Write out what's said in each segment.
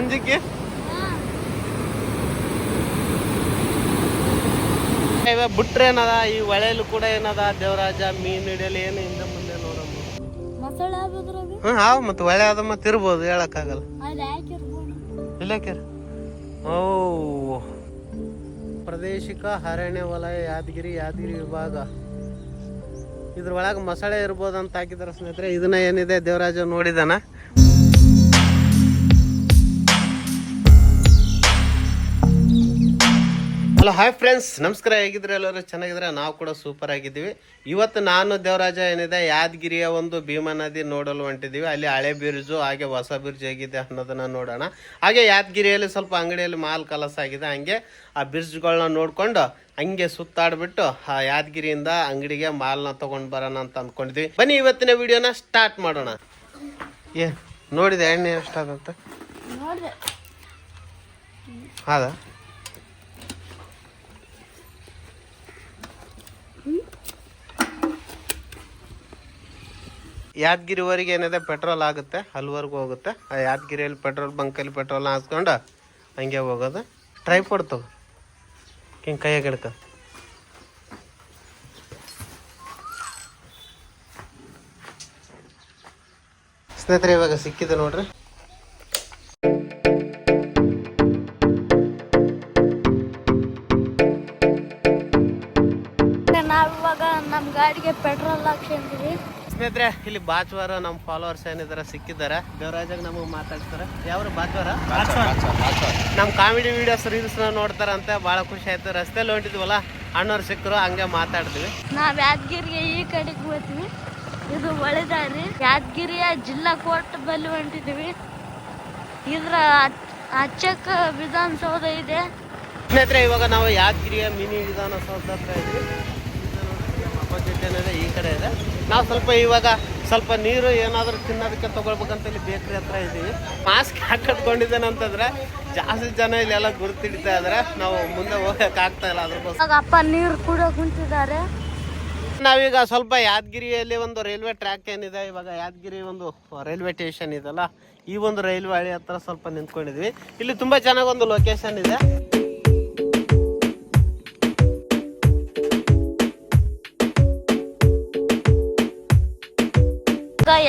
ಅಂಜಿಕೆ? ಬಿಟ್ರೆ ಏನದ? ಈ ಹೊಳೆಯಲ್ಲಿ ಕೂಡ ಏನದ? ದೇವರಾಜ ಮೀನ್ ಹಿಡಿಯಲಿ ಏನು ಹಿಂದೆ ಮುಂದೆ ನೋಡಮ್ಮ ಹಾ ಆಗ್ಬೇಕ್ರಾಗ ಹ್ಮ್ ಹಾವ್ ಮತ್ತೆ ಹೊಳೆ ಅದ ಮತ್ತೆ ಇರ್ಬೋದು ಹೇಳಕ್ಕಾಗಲ್ಲ. ಇಲ್ಲಕ್ಕಿರ ಓ. ಪ್ರಾದೇಶಿಕ ಅರಣ್ಯ ವಲಯ ಯಾದಗಿರಿ ಯಾದಗಿರಿ ವಿಭಾಗ. ಇದ್ರೊಳಗೆ ಮೊಸಳೆ ಇರ್ಬೋದು ಅಂತ ಹಾಕಿದಾರೆ ಸ್ನೇಹಿತರೆ. ಇದನ್ನ ಏನಿದೆ? ದೇವರಾಜ ನೋಡಿದಾನ? ಹಲೋ ಹಾಯ್ ಫ್ರೆಂಡ್ಸ್ ನಮಸ್ಕಾರ ಹೇಗಿದ್ರೆ ಎಲ್ಲರೂ? ಚೆನ್ನಾಗಿದ್ರೆ ನಾವು ಕೂಡ ಸೂಪರ್ ಆಗಿದ್ದೀವಿ. ಇವತ್ತು ನಾನು ದೇವರಾಜ ಏನಿದೆ? ಯಾದಗಿರಿಯ ಒಂದು ಭೀಮಾ ನದಿ ನೋಡಲು ಹೊಂಟಿದ್ದೀವಿ. ಅಲ್ಲಿ ಹಳೆ ಬ್ರಿಡ್ಜು ಹಾಗೆ ಹೊಸ ಬ್ರಿಡ್ಜ್ ಹೇಗಿದೆ ಅನ್ನೋದನ್ನ ನೋಡೋಣ. ಹಾಗೆ ಯಾದಗಿರಿಯಲ್ಲಿ ಸ್ವಲ್ಪ ಅಂಗಡಿಯಲ್ಲಿ ಮಾಲ್ ಕಲಸ ಆಗಿದೆ. ಹಂಗೆ ಆ ಬಿರ್ಜ್ಗಳನ್ನ ನೋಡ್ಕೊಂಡು ಹಂಗೆ ಸುತ್ತಾಡ್ಬಿಟ್ಟು ಆ ಯಾದಗಿರಿಯಿಂದ ಅಂಗಡಿಗೆ ಮಾಲ್ನ ತಗೊಂಡ್ ಬರೋಣ ಅಂತ ಅಂದ್ಕೊಂಡಿದ್ವಿ ಬನ್ನಿ ಇವತ್ತಿನ ವಿಡಿಯೋನ ಸ್ಟಾರ್ಟ್ ಮಾಡೋಣ. ಏ ನೋಡಿದೆ ಎಣ್ಣೆ ಎಷ್ಟಾದಂತ ನೋಡಿ ಹೌದಾ? ಯಾದಗಿರಿವರೆಗೆ ಏನಿದೆ ಪೆಟ್ರೋಲ್ ಆಗುತ್ತೆ ಅಲ್ಲಿವರೆಗೂ ಹೋಗುತ್ತೆ. ಆ ಯಾದಗಿರಿಯಲ್ಲಿ ಪೆಟ್ರೋಲ್ ಬಂಕಲ್ಲಿ ಪೆಟ್ರೋಲ್ ಹಾಸ್ಕೊಂಡು ಹಂಗೆ ಹೋಗೋದು. ಟ್ರೈ ಕೊಡ್ತವೆ ಹಿಂಗೆ ಕೈಯಾಗ ಹಿಡ್ಕ. ಸ್ನೇಹಿತರೆ, ಇವಾಗ ಸಿಕ್ಕಿದೆ ನೋಡ್ರಿ. ನಾವಿವಾಗ ನಮ್ಮ ಗಾಡಿಗೆ ಪೆಟ್ರೋಲ್ ಹಾಕ್ಸಿದ್ದೀವಿ ಸ್ನೇಹಿತರೆ ಇಲ್ಲಿ ಬಾಚ್ವಾರ ನಮ್ಮ ಫಾಲೋವರ್ಸ್ ಏನಿದಾರೆ ಸಿಕ್ಕಿದ್ದಾರೆ. ದೇವರಾಜಾಗ ನಮಗೆ ಮಾತಾಡ್ತಾರೆ. ಯಾವ್ರು ಬಾಚವಾರ? ನಮ್ಮ ಕಾಮಿಡಿ ವಿಡಿಯೋಸ್ ರೀಲ್ಸ್ ನೋಡ್ತಾರಂತೆ. ಭಾಳ ಖುಷಿ ಆಯ್ತು. ರಸ್ತೆಯಲ್ಲಿ ಹೊಂಟಿದ್ವಲ್ಲ ಅಣ್ಣವ್ರು ಸಿಕ್ಕರು ಹಂಗೆ ಮಾತಾಡ್ತೀವಿ ನಾವು ಯಾದಗಿರಿಗೆ ಈ ಕಡೆಗೆ ಹೋಗ್ತೀವಿ ಇದು ಒಳ್ಳೆದಾರಿ ಯಾದಗಿರಿಯ ಜಿಲ್ಲಾ ಕೋರ್ಟ್ ಬಲ್ಲಿ ಹೊಂಟಿದ್ದೀವಿ ಇದ್ರ ಅಚ್ಚಕ್ಕ ವಿಧಾನಸೌಧ ಇದೆ. ಸ್ನೇಹಿತರೆ ಇವಾಗ ನಾವು ಯಾದಗಿರಿಯ ಮಿನಿ ವಿಧಾನಸೌಧ ಹತ್ರ ಇದ್ವಿ. ನಾವು ಸ್ವಲ್ಪ ಇವಾಗ ಸ್ವಲ್ಪ ನೀರು ಏನಾದರೂ ತಿನ್ನೋದಕ್ಕೆ ತೊಗೊಳ್ಬೇಕಂತ ಇಲ್ಲಿ ಬೇಕ್ರಿ ಹತ್ರ ಇದ್ದೀವಿ ಮಾಸ್ಕ್ ಹಾಕಟ್ಕೊಂಡಿದ್ದೇನೆ ಅಂತಂದ್ರೆ ಜಾಸ್ತಿ ಜನ ಇಲ್ಲೆಲ್ಲ ಗುರುತಿಡ್ತಾ ಇದ್ರೆ. ನಾವು ಮುಂದೆ ಹೋಗಕ್ಕಾಗ್ತಾ ಇಲ್ಲ ಅದ್ರ ಅಪ್ಪ ನೀರು ಕೂಡ ಕುಂತಿದ್ದಾರೆ. ನಾವೀಗ ಸ್ವಲ್ಪ ಯಾದಗಿರಿಯಲ್ಲಿ ಒಂದು ರೈಲ್ವೆ ಟ್ರ್ಯಾಕ್ ಏನಿದೆ ಇವಾಗ ಯಾದಗಿರಿ ಒಂದು ರೈಲ್ವೆ ಸ್ಟೇಷನ್ ಇದೆಲ್ಲ ಈ ಒಂದು ರೈಲ್ವೆ ಹಳಿ ಹತ್ರ ಸ್ವಲ್ಪ ನಿಂತ್ಕೊಂಡಿದ್ವಿ. ಇಲ್ಲಿ ತುಂಬಾ ಚೆನ್ನಾಗಿ ಒಂದು ಲೊಕೇಶನ್ ಇದೆ.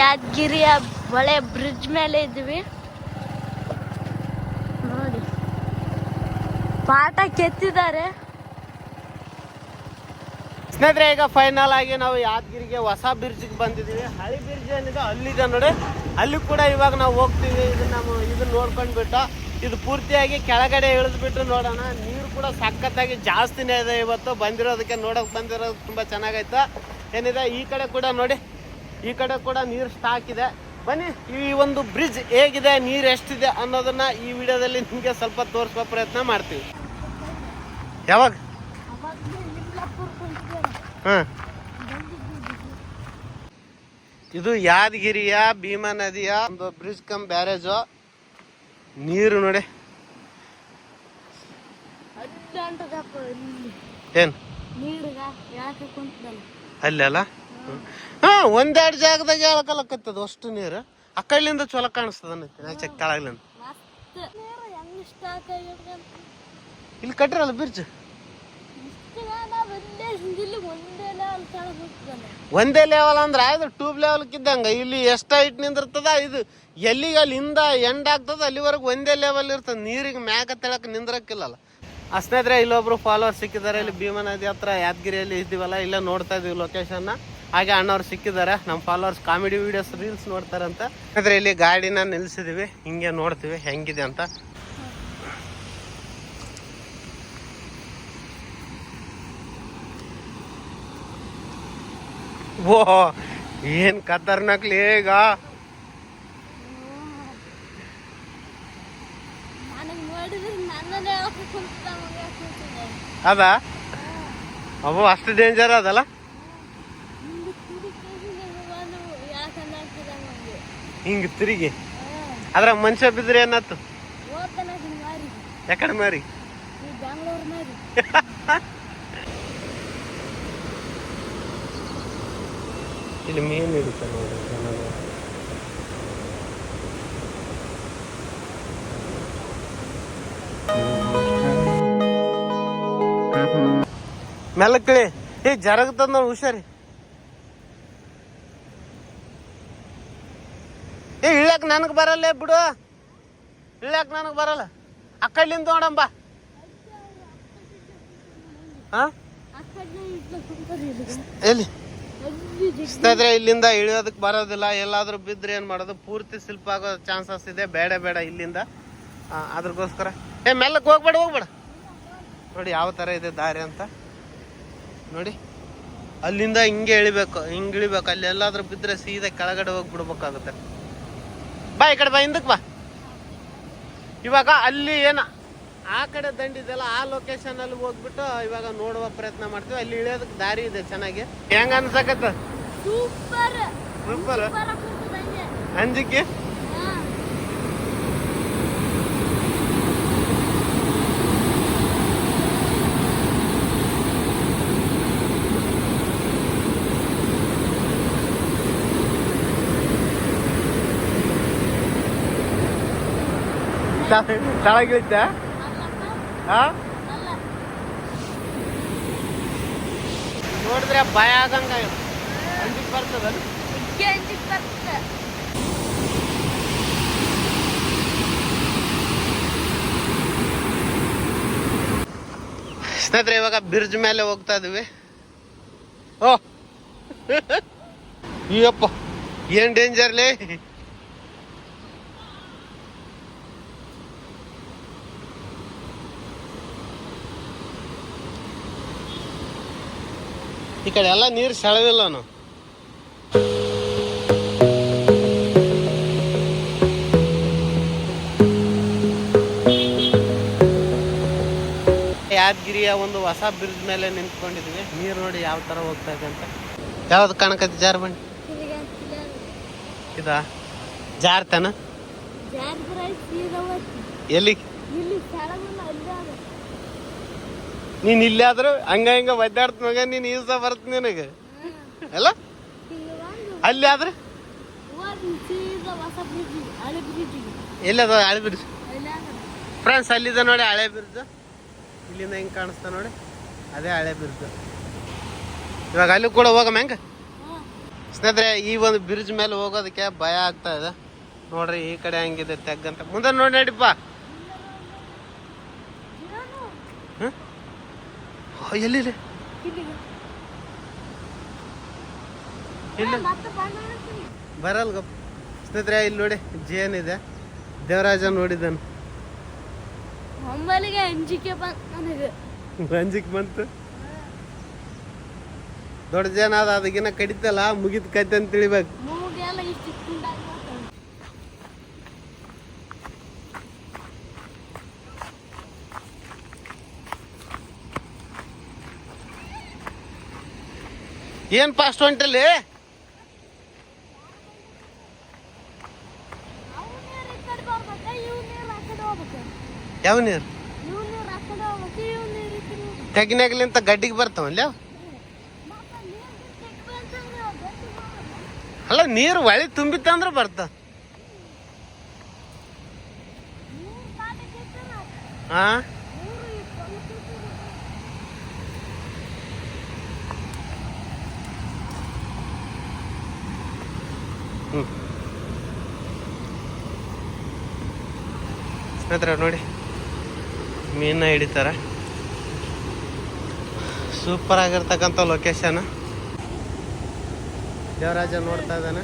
ಯಾದಗಿರಿಯ ಬಳೆ ಬ್ರಿಡ್ಜ್ ಮೇಲೆ ಇದ್ವಿ. ನೋಡಿ. ಪಾಠ ಕೆತ್ತಿದ್ದಾರೆ. ಸ್ನೇಹಿತರೆ, ಈಗ ಫೈನಲ್ ಆಗಿ ನಾವು ಯಾದಗಿರಿಗೆ ಹೊಸ ಬ್ರಿಡ್ಜ್ಗೆ ಬಂದಿದ್ದೀವಿ. ಹಳಿ ಬ್ರಿಡ್ಜ್ ಏನಿದೆ, ಅಲ್ಲಿದೆ ನೋಡಿ. ಅಲ್ಲಿ ಕೂಡ ಇವಾಗ ನಾವು ಹೋಗ್ತೀವಿ. ಇದನ್ನ ನಾವು ಇದನ್ನ ನೋಡ್ಕೊಂಡ್ಬಿಟ್ಟು ಇದು ಪೂರ್ತಿಯಾಗಿ ಕೆಳಗಡೆ ಇಳಿದ್ಬಿಟ್ಟು ನೋಡೋಣ. ನೀರು ಕೂಡ ಸಖತ್ತಾಗಿ ಜಾಸ್ತಿನೇ ಇದೆ ಇವತ್ತು. ಬಂದಿರೋದಕ್ಕೆ ನೋಡೋಕೆ ಬಂದಿರೋದು ತುಂಬ ಚೆನ್ನಾಗೈತೆ. ಏನಿದೆ, ಈ ಕಡೆ ಕೂಡ ನೋಡಿ. ಈ ಕಡೆ ಕೂಡ ನೀರು ಸ್ಟಾಕ್ ಇದೆ. ಬನ್ನಿ ಈ ಒಂದು ಬ್ರಿಡ್ಜ್ ಹೇಗಿದೆ ನೀರು ಎಷ್ಟಿದೆ ಅನ್ನೋದನ್ನ ಈ ವಿಡಿಯೋದಲ್ಲಿ ನಿಮಗೆ ಸ್ವಲ್ಪ ತೋರಿಸುವ ಪ್ರಯತ್ನ ಮಾಡ್ತೀವಿ. ಯಾವಾಗ? ಹಾಂ. ಇದು ಯಾದಗಿರಿಯ ಭೀಮಾ ನದಿಯ ಒಂದು ಬ್ರಿಡ್ಜ್ ಕಮ್ ಬ್ಯಾರೇಜು ನೀರು ನೋಡಿ. ಏನ್? ಅಲ್ಲೆಲ್ಲ ಹಾ ಒಂದೆರಡು ಜಾಗದಾಗ ಹೇಳಕಲ್ಲಕತ್ತದ ಅಷ್ಟು ನೀರು. ಆ ಚಲೋ ಕಾಣಿಸ್ತದ ಕೆಳಗ್ಲಿಂದ ಇಲ್ಲಿ ಕಟ್ಟಿರಲ್ಲ ಬಿರ್ಜ್ ಒಂದೇ ಲೆವೆಲ್ ಅಂದ್ರೆ ಇದು ಟ್ಯೂಬ್ ಲೆವೆಲ್ ಇದ್ದಂಗ ಇಲ್ಲಿ ಎಷ್ಟು ಹೈಟ್ ನಿಂದಿರ್ತದ ಇದು ಎಲ್ಲಿಗೆ ಹಿಂದ ಎಂಡ್ ಆಗ್ತದ ಅಲ್ಲಿವರೆಗೂ ಒಂದೇ ಲೆವೆಲ್ ಇರ್ತದ. ನೀರಿಗೆ ಮ್ಯಾಗ ತೆಳಕ್ ನಿಂದ್ರಕ್ಕಿಲ್ಲಲ್ಲ. ಆ ಸ್ನೇಹಿತರೆ ಇಲ್ಲೊಬ್ರು ಫಾಲೋವರ್ ಸಿಕ್ಕಿದ್ದಾರೆ ಇಲ್ಲಿ ಭೀಮಾ ನದಿ ಹತ್ರ ಯಾದಗಿರಿಯಲ್ಲಿ ಇದ್ದೀವಲ್ಲ ಇಲ್ಲೇ ನೋಡ್ತಾ ಇದೀವಿ ಲೊಕೇಶನ್ನ ಹಾಗೆ ಅಣ್ಣವ್ರು ಸಿಕ್ಕಿದ್ದಾರೆ. ನಮ್ಮ ಫಾಲೋವರ್ಸ್ ಕಾಮಿಡಿ ವಿಡಿಯೋಸ್ ರೀಲ್ಸ್ ನೋಡ್ತಾರಂತ. ಅಂದ್ರೆ ಇಲ್ಲಿ ಗಾಡಿನ ನಿಲ್ಸಿದೀವಿ. ಹಿಂಗೆ ನೋಡ್ತೀವಿ ಹೆಂಗಿದೆ ಅಂತ. ಓ ಏನ್ ಖತರ್ನಾಕ್ಲಿ ಈಗ? ಅದ ಅವು ಅಷ್ಟು ಡೇಂಜರ್ ಅದಲ್ಲ? ಹಿಂಗ ತಿರುಗಿ. ಅದ್ರ ಮನುಷ್ಯ ಬಿದ್ರೆ ಅನ್ನತ್ತು ಯಾಕಡೆ ಮಾರಿ. ಇಲ್ಲಿ ಮೀನು ಹಿಡಿತ ನೋಡಿ ಜನರು. ಮೆಲಕ್ಳಿ ಏ ಜರಗತ್ತಂದ ಹುಷಾರಿ. ಏ ನನಗೆ ಬರಲ್ಲ ಬಿಡು. ಇಳ್ಯಾಕ ನನಗೆ ಬರಲ್ಲ. ಅಕ್ಕಡ್ಲಿಂದ ಕಡ್ಲಿಂದ ನೋಡಂಬ ಎಲ್ಲಿ? ಇಷ್ಟಾದ್ರೆ ಇಲ್ಲಿಂದ ಇಳಿಯೋದಕ್ಕೆ ಬರೋದಿಲ್ಲ. ಎಲ್ಲಾದರೂ ಬಿದ್ರೆ ಏನು ಮಾಡೋದು? ಪೂರ್ತಿ ಶಿಲ್ಪ ಆಗೋ ಚಾನ್ಸಸ್ ಇದೆ. ಬೇಡ ಬೇಡ ಇಲ್ಲಿಂದ. ಅದ್ರಗೋಸ್ಕರ. ಏ ಮೆಲ್ಲಕ್ಕೆ ಹೋಗ್ಬೇಡ ಹೋಗ್ಬೇಡ. ನೋಡಿ ಯಾವ ತರ ಇದೆ ದಾರಿ ಅಂತ. ನೋಡಿ. ಅಲ್ಲಿಂದ ಹಿಂಗೆ ಇಳಿಬೇಕು ಹಿಂಗೆ ಇಳಿಬೇಕು. ಅಲ್ಲಿ ಎಲ್ಲಾದ್ರೂ ಬಿದ್ರೆ ಸೀದಾ ಕೆಳಗಡೆ ಹೋಗಿ ಬಿಡ್ಬೇಕಾಗುತ್ತೆ ಬಾ ಈ ಕಡೆ ಬಾ ಹಿಂದಕ್ಕೆ ಬಾ. ಇವಾಗ ಅಲ್ಲಿ ಏನ ಆ ಕಡೆ ದಂಡಿದೆಲ್ಲ ಆ ಲೊಕೇಶನ್ ಅಲ್ಲಿ ಹೋಗ್ಬಿಟ್ಟು ಇವಾಗ ನೋಡುವ ಪ್ರಯತ್ನ ಮಾಡ್ತೀವಿ. ಅಲ್ಲಿ ಇಳಿಯೋದಕ್ಕೆ ದಾರಿ ಇದೆ ಚೆನ್ನಾಗಿ. ಹೆಂಗ ಅನ್ಸಕತ್ತ? ಸೂಪರ್ ಸೂಪರ್ ಅಂಜಿಕೆ? ತಳಗಿಳಿತ ಹಾ ನೋಡಿದ್ರೆ ಭಯ ಆಗಂಗ ಅಂಜಿಕ್ ಬರ್ತದ. ಸ್ನೇಹಿತರೆ ಇವಾಗ ಬ್ರಿಡ್ಜ್ ಮೇಲೆ ಹೋಗ್ತಾ ಇದೀವಿ ಓ! ಅಯ್ಯಪ್ಪ ಏನ್ ಡೇಂಜರ್ಲಿ ಈ ಕಡೆ ಎಲ್ಲ ನೀರು ಸೆಳೆದಿಲ್ಲ ನಾನು ಯಾದಗಿರಿಯ ಒಂದು ಹೊಸ ಬ್ರಿಡ್ಜ್ ಮೇಲೆ ನಿಂತ್ಕೊಂಡಿದ್ವಿ. ನೀರು ನೋಡಿ ಯಾವ ತರ ಹೋಗ್ತಾ ಇದೆ ಅಂತ. ಯಾವ್ದು ಕಾಣಕತ್ತಿ ಜಾರ್ ಬಂಡಿ? ಇದಾ? ಜಾರ್ತಾನ ಎಲ್ಲಿ ಇಲ್ಲಿ ಸ್ಥಳವನ್ನ ಅಲ್ಲೇ ಅದ. ನೀನ್ ಇಲ್ಲೇ ಆದ್ರೂ ಹಂಗ ಹಿಂಗ ಒದ್ದಾಡ್ತ ಮಗ, ನೀನ್ ಈಸ ಬರ್ತ ನಿನಗೆ. ಅಲ್ಲ? ಅಲ್ಲಿ ಆದ್ರೆ? ಎಲ್ಲದ ಹಳೆ ಬ್ರಿಡ್ಜ್ ಫ್ರೆಂಡ್ಸ್ ಅಲ್ಲಿದೆ ನೋಡಿ ಹಳೆ ಬ್ರಿಡ್ಜ್ ಇಲ್ಲಿಂದ ಹೆಂಗ್ ಕಾಣಿಸ್ತಾ ನೋಡಿ? ಅದೇ ಹಳೆ ಬ್ರಿಡ್ಜ್ ಇವಾಗ ಅಲ್ಲಿ ಕೂಡ ಹೋಗಮ್ಮ ಹೆಂಗ. ಸ್ನೇಹಿತರೆ, ಈ ಒಂದು ಬ್ರಿಡ್ಜ್ ಮೇಲೆ ಹೋಗೋದಕ್ಕೆ ಭಯ ಆಗ್ತಾ ಇದೆ. ನೋಡ್ರಿ, ಈ ಕಡೆ ಹೆಂಗಿದೆ ತೆಗ್ಗಂತ. ಮುಂದೆ ನೋಡಿ ನಡಿಪ್ಪ ಏನು? ಹ್ಮ್? ಓ, ಎಲ್ಲಿದೆ ಬರಲ್ ಇಲ್ಲ ಮತ್ತೆ ಬಂದ್ ನೋಡ್ತೀನಿ. ಬರಲ್ಲ ಗಪ್ ಸ್ನೇಹಿತರೆ ಇಲ್ಲಿ ನೋಡಿ ಜೇನ್ ಇದೆ. ದೇವರಾಜ ನೋಡಿದ್ದಾನೆ. ಒಮ್ಮೆಲೆಗೆ ಅಂಜಿಕೆ ಬಂತ್ ನನಗೆ. ಅಂಜಿಕ್ ಬಂತು? ದೊಡ್ಡ ಜನ ಅದ ಅದಕ್ಕಿನ್ನ ಕಡಿತಲ್ಲ ಮುಗಿದ ಕತೆ ಅಂತ ತಿಳಿಬೇಕು. ಏನ್ ಫಾಸ್ಟ್ ಹೊಂಟಲ್ಲಿ ಯಾವ ನೀರು? ತೆಗಿನಾಗ್ಲಿಂತ ಗಡ್ಡಿಗೆ ಬರ್ತಾವಲ್ಲ. ಅಲ್ಲ? ನೀರು ಹೊಳಿ ತುಂಬಿತ್ತಂದ್ರೆ ಬರ್ತ. ಹಾ ಮೂರು ಈ ಸ್ವಲ್ಪ ಇರ್ತದೆ. ಹ್ಮ್ ಸ್ನೇಹಿತರೆ, ನೋಡಿ ಮೀನ ಹಿಡಿತಾರೆ. ಸೂಪರ್ ಆಗಿರ್ತಕ್ಕಂಥ ಲೊಕೇಶನ್ ದೇವರಾಜ ನೋಡ್ತಾ ಇದ್ದಾನೆ.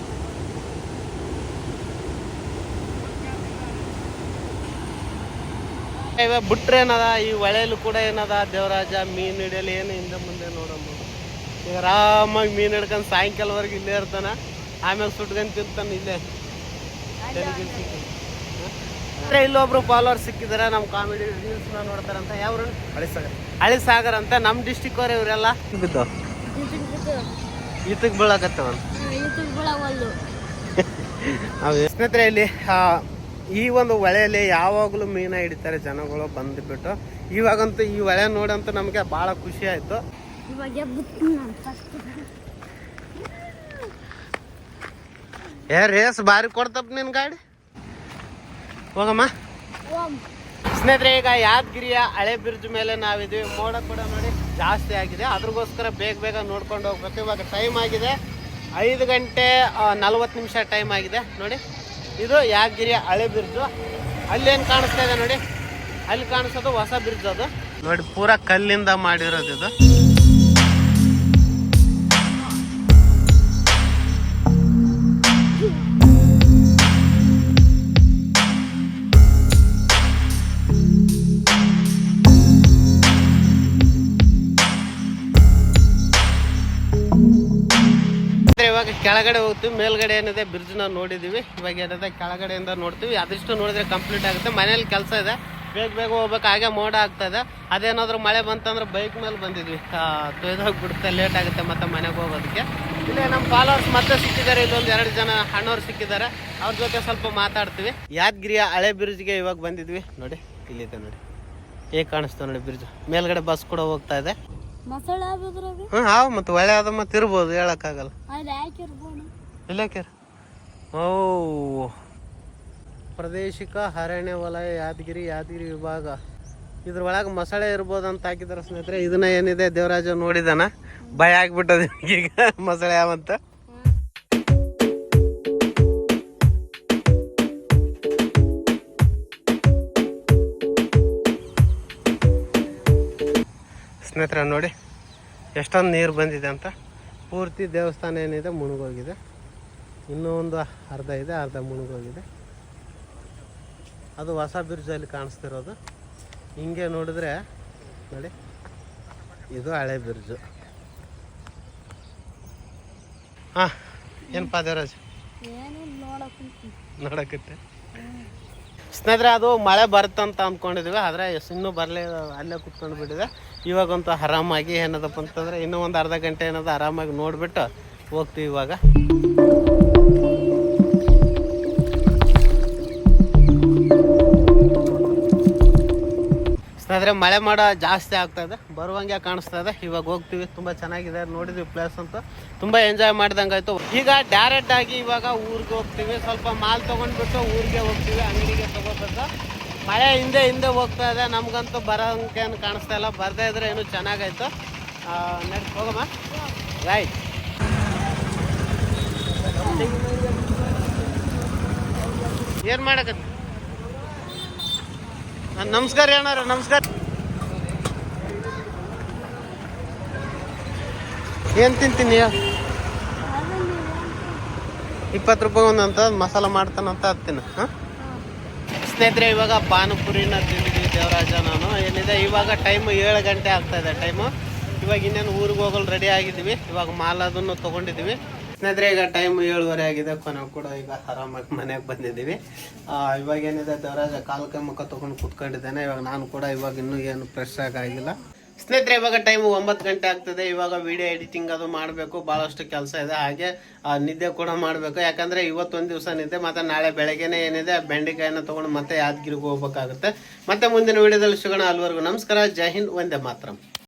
ಇವ ಬಿಟ್ರೆ ಏನದ? ಈ ಹೊಳೆಯಲ್ಲೂ ಕೂಡ ಏನದ? ದೇವರಾಜ ಮೀನ್ ಹಿಡಿಯಲು ಏನು ಹಿಂದೆ ಮುಂದೆ ನೋಡಮ್ಮ. ಈಗ ಆರಾಮಾಗಿ ಮೀನು ಹಿಡ್ಕೊಂಡು ಸಾಯಂಕಾಲವರೆಗೆ ಇಲ್ಲೇ ಇರ್ತಾನ. ಆಮೇಲೆ ಸುಟ್ಕೊಂಡು ತಿಂತಾನೆ ಇಲ್ಲೇ. ಇಲ್ಲೊಬ್ರು ಫಾಲೋವರ್ ಸಿಕ್ಕಿದಾರೆ ನಮ್ಮ ಕಾಮಿಡಿ ರೀಲ್ಸ್ ನೋಡ್ತಾರಂತ ಯಾವ್ರು ಹಳಿ ಸಾಗರ್ ಹಳಿ ಸಾಗರ್ ಅಂತ. ನಮ್ಮ ಡಿಸ್ಟಿಕ್ ಅವ್ರ ಇವರೆಲ್ಲ. ಬಿದ್ದು. ಈತಕ್ ಬೀಳಕತ್ತವ ಸ್ನೇಹಿತರೆ ಇಲ್ಲಿ ಈ ಒಂದು ಹೊಳೆಯಲ್ಲಿ ಯಾವಾಗಲೂ ಮೀನ ಹಿಡಿತಾರೆ ಜನಗಳು ಬಂದ್ಬಿಟ್ಟು. ಇವಾಗಂತೂ ಈ ಹೊಳೆ ನೋಡಂತೂ ನಮಗೆ ಭಾಳ ಖುಷಿ ಆಯ್ತು ಇವಾಗ ಎಬ್ಬುತ್ತೀನಿ ನಾನು first. ಏ ರೇಸ್ ಭಾರಿ ಕೊಡ್ತಪ್ಪ ನಿನ್ ಗಾಡಿ. ಹೋಗಮ್ಮ. ಸ್ನೇಹಿತರೆ, ಈಗ ಯಾದಗಿರಿಯ ಹಳೆ ಬ್ರಿಡ್ಜ್ ಮೇಲೆ ನಾವಿದ್ವಿ ಮೋಡ ಕೂಡ ನೋಡಿ ಜಾಸ್ತಿ ಆಗಿದೆ. ಅದ್ರಗೋಸ್ಕರ ಬೇಗ ಬೇಗ ನೋಡ್ಕೊಂಡು ಹೋಗ್ಬೇಕು. ಇವಾಗ ಟೈಮ್ ಆಗಿದೆ. ಐದು ಗಂಟೆ ನಲ್ವತ್ತು ನಿಮಿಷ ಟೈಮ್ ಆಗಿದೆ. ನೋಡಿ, ಇದು ಯಾದಗಿರಿಯ ಹಳೆ ಬ್ರಿಡ್ಜು ಅಲ್ಲೇನು ಕಾಣಿಸ್ತಾ ಇದೆ ನೋಡಿ. ಅಲ್ಲಿ ಕಾಣಿಸೋದು ಹೊಸ ಬ್ರಿಡ್ಜ್ ಅದು. ನೋಡಿ, ಪೂರಾ ಕಲ್ಲಿಂದ ಮಾಡಿರೋದು ಇದು. ಇವಾಗ ಕೆಳಗಡೆ ಹೋಗ್ತೀವಿ, ಮೇಲ್ಗಡೆ ಏನಿದೆ ಬ್ರಿಡ್ಜ್ ನಾವು ನೋಡಿದೀವಿ. ಇವಾಗ ಏನಿದೆ ಕೆಳಗಡೆಯಿಂದ ನೋಡ್ತೀವಿ. ಅದಿಷ್ಟು ನೋಡಿದ್ರೆ ಕಂಪ್ಲೀಟ್ ಆಗುತ್ತೆ. ಮನೇಲಿ ಕೆಲಸ ಇದೆ. ಬೇಗ ಬೇಗ ಹೋಗ್ಬೇಕು. ಹಾಗೆ ಮೋಡ ಆಗ್ತಾ ಇದೆ. ಅದೇನಾದ್ರೂ ಮಳೆ ಬಂತಂದ್ರೆ ಬೈಕ್ ಮೇಲೆ ಬಂದಿದ್ವಿ. ತೊಯ್ದೋಗ್ಬಿಡುತ್ತೆ. ಲೇಟ್ ಆಗುತ್ತೆ ಮತ್ತೆ ಮನೆಗೆ ಹೋಗೋದಕ್ಕೆ. ಇಲ್ಲಿ ನಮ್ಮ ಫಾಲೋವರ್ಸ್ ಮತ್ತೆ ಸಿಕ್ಕಿದ್ದಾರೆ. ಇಲ್ಲೊಂದು ಎರಡು ಜನ ಹಣ್ಣವ್ರು ಸಿಕ್ಕಿದ್ದಾರೆ. ಅವ್ರ ಜೊತೆ ಸ್ವಲ್ಪ ಮಾತಾಡ್ತೀವಿ. ಯಾದಗಿರಿಯ ಹಳೆ ಬ್ರಿಡ್ಜ್ಗೆ ಇವಾಗ ಬಂದಿದ್ವಿ. ನೋಡಿ, ಇಲ್ಲಿದೆ ನೋಡಿ. ಹೇಗೆ ಕಾಣಿಸ್ತಾ ನೋಡಿ ಬ್ರಿಡ್ಜ್ ಮೇಲ್ಗಡೆ ಬಸ್ ಕೂಡ ಹೋಗ್ತಾ ಇದೆ. ಹ್ಞೂ ಹಾವು ಮತ್ತು ಒಳ್ಳೆ ಅದ ಮತ್ತೆ ಇರ್ಬೋದು ಹೇಳಕ್ಕಾಗಲ್ಲ. ಇಲ್ಲಕ್ಕೆರ್ ಓ ಪ್ರಾದೇಶಿಕ ಅರಣ್ಯ ವಲಯ ಯಾದಗಿರಿ ಯಾದಗಿರಿ ವಿಭಾಗ. ಇದ್ರ ಒಳಗ ಮೊಸಳೆ ಇರ್ಬೋದು ಅಂತ ಹಾಕಿದಾರೆ ಸ್ನೇಹಿತರೆ ಇದನ್ನ ಏನಿದೆ ದೇವರಾಜ ನೋಡಿದಾನ? ಭಯ ಆಗ್ಬಿಟ್ಟದ ಈಗ ಮೊಸಳೆ ಯಾವಂತ ಸ್ನೇಹಿತರೆ ನೋಡಿ. ಎಷ್ಟೊಂದು ನೀರು ಬಂದಿದೆ ಅಂತ. ಪೂರ್ತಿ ದೇವಸ್ಥಾನ ಏನಿದೆ ಮುಳುಗೋಗಿದೆ. ಇನ್ನೂ ಒಂದು ಅರ್ಧ ಇದೆ ಅರ್ಧ ಮುಳುಗೋಗಿದೆ. ಅದು ಹೊಸ ಬ್ರಿಡ್ಜಲ್ಲಿ ಕಾಣಿಸ್ತಿರೋದು. ಹಿಂಗೆ ನೋಡಿದ್ರೆ ನೋಡಿ ಇದು ಹಳೆ ಬ್ರಿಡ್ಜು ಹಾಂ ಏನಪ್ಪ ದೇವರಾಜ್? ನೋಡಕತ್ತೆ. ಸ್ನೇಹಿತರೆ ಅದು ಮಳೆ ಬರುತ್ತಂತ ಅಂದ್ಕೊಂಡಿದ್ವಿ ಆದರೆ ಇನ್ನೂ ಬರಲೇ ಅಲ್ಲೇ ಕುತ್ಕೊಂಡು ಬಿಟ್ಟಿದೆ ಇವಾಗಂತೂ ಆರಾಮಾಗಿ ಏನದಪ್ಪ ಅಂತಂದರೆ ಇನ್ನೂ ಒಂದು ಅರ್ಧ ಗಂಟೆ ಏನದ ಆರಾಮಾಗಿ ನೋಡಿಬಿಟ್ಟು ಹೋಗ್ತೀವಿ ಇವಾಗ. ಸ್ನೇಹಿತರೆ, ಮಳೆ ಮಾಡ ಜಾಸ್ತಿ ಆಗ್ತಾ ಇದೆ. ಬರುವಂಗೆ ಕಾಣಿಸ್ತಾ ಇದೆ. ಇವಾಗ ಹೋಗ್ತೀವಿ. ತುಂಬ ಚೆನ್ನಾಗಿದೆ. ನೋಡಿದ್ವಿ ಪ್ಲೇಸ್ ಅಂತ. ತುಂಬ ಎಂಜಾಯ್ ಮಾಡ್ದಂಗೆ ಆಯ್ತು ಈಗ ಡೈರೆಕ್ಟ್ ಆಗಿ ಇವಾಗ ಊರಿಗೆ ಹೋಗ್ತೀವಿ. ಸ್ವಲ್ಪ ಮಾಲ್ ತೊಗೊಂಡ್ಬಿಟ್ಟು ಊರಿಗೆ ಹೋಗ್ತೀವಿ. ಅಂಗಡಿಗೆ ತಗೋಬೇಕು ಮಳೆ ಹಿಂದೆ ಹಿಂದೆ ಹೋಗ್ತಾ ಇದೆ. ನಮಗಂತೂ ಏನು ಕಾಣಿಸ್ತಾ ಇಲ್ಲ. ಬರದೇ ಇದ್ರೆ ಏನು ಚೆನ್ನಾಗಾಯ್ತು. ನೆಕ್ಸ್ಟ್ ಹೋಗಮ್ಮ. ರೈಟ್ ಏನು ಮಾಡಕತ್ತೆ? ನಮಸ್ಕಾರ ಏನಾರ ನಮಸ್ಕಾರ. ಏನ್ ತಿಂತೀನಿ ಇಪ್ಪತ್ತು ರೂಪಾಯಿ ಒಂದಂತ, ಮಸಾಲ ಮಾಡ್ತಾನಂತ ಹತ್ತಿನ ಹಾಂ? ಸ್ನೇಹಿತರೆ, ಇವಾಗ ಪಾನಪುರಿನ ತಿಂದಿದ್ವಿ ದೇವರಾಜ ನಾನು. ಏನಿದೆ, ಇವಾಗ ಟೈಮ್ ಏಳು ಗಂಟೆ ಆಗ್ತಾ ಇದೆ ಟೈಮು ಇವಾಗ ಇನ್ನೇನು ಊರಿಗೆ ಹೋಗಲು ರೆಡಿ ಆಗಿದ್ದೀವಿ. ಇವಾಗ ಮಾಲ್ ಅದನ್ನು ತೊಗೊಂಡಿದ್ದೀವಿ. ಸ್ನೇಹಿತರೆ, ಈಗ ಟೈಮ್ ಏಳುವರೆ ಆಗಿದೆ. ಕೊನೆ ಕೂಡ ಈಗ ಆರಾಮಾಗಿ ಮನೆಗೆ ಬಂದಿದ್ದೀವಿ. ಇವಾಗ ಏನಿದೆ, ದೇವರಾಜ ಕಾಲು ಕೈ ಮುಖ ತೊಗೊಂಡು ಕುತ್ಕೊಂಡಿದ್ದೇನೆ. ಇವಾಗ ನಾನು ಕೂಡ ಇವಾಗ ಇನ್ನೂ ಏನು ಫ್ರೆಶ್ ಆಗಿಲ್ಲ. ಸ್ನೇಹಿತರೆ, ಇವಾಗ ಟೈಮ್ ಒಂಬತ್ತು ಗಂಟೆ ಆಗ್ತದೆ. ಇವಾಗ ವಿಡಿಯೋ ಎಡಿಟಿಂಗ್ ಅದು ಮಾಡಬೇಕು. ಭಾಳಷ್ಟು ಕೆಲಸ ಇದೆ. ಹಾಗೆ ನಿದ್ದೆ ಕೂಡ ಮಾಡಬೇಕು. ಯಾಕಂದರೆ ಇವತ್ತೊಂದು ದಿವಸ ನಿದ್ದೆ, ಮತ್ತು ನಾಳೆ ಬೆಳಗ್ಗೆನೇ ಏನಿದೆ ಬೆಂಡೆಕಾಯಿನ ತೊಗೊಂಡು ಮತ್ತೆ ಯಾದಗಿರಿಗೆ ಹೋಗ್ಬೇಕಾಗುತ್ತೆ. ಮತ್ತೆ ಮುಂದಿನ ವಿಡಿಯೋದಲ್ಲಿ ಸಿಗೋಣ. ಅಲ್ಲಿವರೆಗೂ ನಮಸ್ಕಾರ. ಜೈ ಹಿಂದ್. ಒಂದೇ ಮಾತ್ರ.